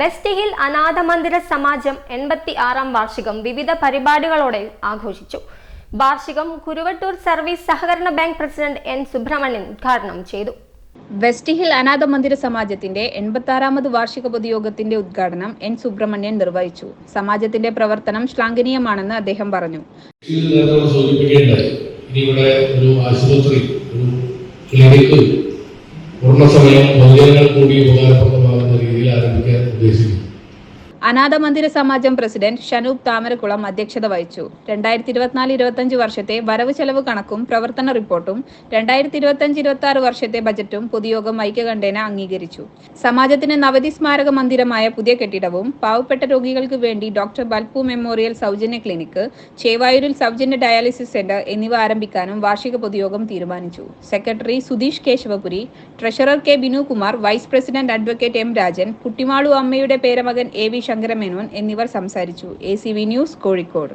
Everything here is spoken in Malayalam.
വെസ്റ്റ് ഹിൽ അനാഥ മന്ദിര സമാജം എൺപത്തി ആറാം വാർഷികം വിവിധ പരിപാടികളോടെ ആഘോഷിച്ചു. വാർഷികം കുരുവട്ടൂർ സർവീസ് സഹകരണ ബാങ്ക് പ്രസിഡന്റ് എൻ സുബ്രഹ്മണ്യൻ ഉദ്ഘാടനം ചെയ്തു. വെസ്റ്റ് ഹിൽ അനാഥ മന്ദിര സമാജത്തിന്റെ എൺപത്താറാമത് വാർഷിക പൊതുയോഗത്തിന്റെ ഉദ്ഘാടനം എൻ സുബ്രഹ്മണ്യൻ നിർവഹിച്ചു. സമാജത്തിന്റെ പ്രവർത്തനം ശ്ലാഘനീയമാണെന്ന് അദ്ദേഹം പറഞ്ഞു. ഇവിടെ ഒരു ആശുപത്രി ഒരു ക്ലിനിക്ക് പൂർണസമയം പൊതുജനങ്ങൾ കൂടി ഉപകാരപ്രദമാകുന്ന obrigado, Guilherme, por അനാഥ മന്ദിര സമാജം പ്രസിഡന്റ് ഷനൂപ് താമരക്കുളം അധ്യക്ഷത വഹിച്ചു. രണ്ടായിരത്തി ഇരുപത്തിനാല് ഇരുപത്തഞ്ച് വർഷത്തെ വരവ് ചെലവ് കണക്കും പ്രവർത്തന റിപ്പോർട്ടും രണ്ടായിരത്തി ഇരുപത്തഞ്ച് ഇരുപത്തി ആറ് വർഷത്തെ ബജറ്റും പൊതുയോഗം ഐക്യകണ്ഠേന അംഗീകരിച്ചു. സമാജത്തിന് നവതി സ്മാരക മന്ദിരമായ പുതിയ കെട്ടിടവും പാവപ്പെട്ട രോഗികൾക്ക് വേണ്ടി ഡോക്ടർ ബൽപു മെമ്മോറിയൽ സൗജന്യ ക്ലിനിക്ക് ചേവായൂരിൽ സൗജന്യ ഡയാലിസിസ് സെന്റർ എന്നിവ ആരംഭിക്കാനും വാർഷിക പൊതുയോഗം തീരുമാനിച്ചു. Secretary Sudheesh Keshavapuri treasurer K Binukumar vice president advocate M Rajan Kuttimalu അമ്മയുടെ പേരമകൻ എ വി ശങ്കരമേനോൻ എന്നിവർ സംസാരിച്ചു. A news Kozhikode.